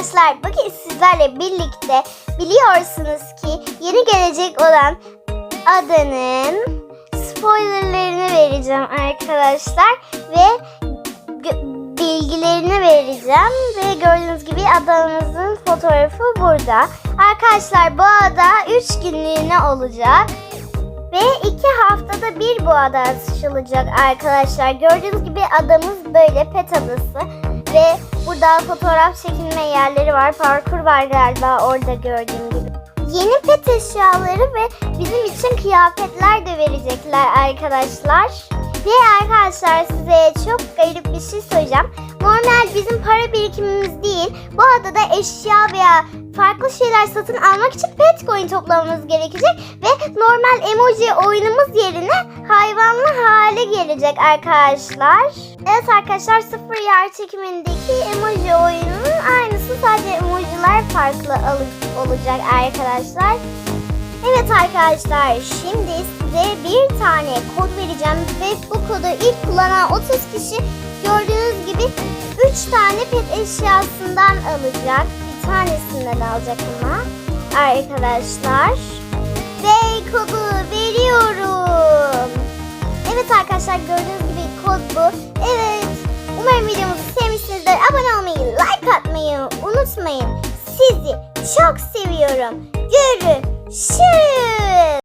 arkadaşlar bugün sizlerle birlikte biliyorsunuz ki yeni gelecek olan adanın spoilerlarını vereceğim arkadaşlar ve bilgilerini vereceğim ve gördüğünüz gibi adamızın fotoğrafı burada. Arkadaşlar bu ada 3 günlüğüne olacak. Ve iki haftada bir bu ada açılacak arkadaşlar. Gördüğünüz gibi adamız böyle pet adası. Ve burada fotoğraf çekilme yerleri var. Parkur var galiba orada gördüğüm gibi. Yeni pet eşyaları ve bizim için kıyafetler de verecekler arkadaşlar. Ve arkadaşlar size çok garip bir şey söyleyeceğim. Normal bizim para birikimimiz değil. Bu adada eşya veya farklı şeyler satın almak için pet coin toplamamız gerekecek. Ve normal emoji oyunumuz yerine hayvanlı hale gelecek arkadaşlar. Evet arkadaşlar sıfır yer çekimindeki emoji oyununun aynısı sadece emojiler farklı olacak arkadaşlar. Evet arkadaşlar şimdi size bir tane kod vereceğim ve bu kodu ilk kullanan 30 kişi gördüğünüz gibi 3 tane pet eşyasından alacak. Bir tanesinden alacak ama arkadaşlar. Ve kodu arkadaşlar gördüğünüz gibi kod bu. Evet umarım videomuzu sevmişsinizdir. Abone olmayı, like atmayı unutmayın. Sizi çok seviyorum. Görüşürüz.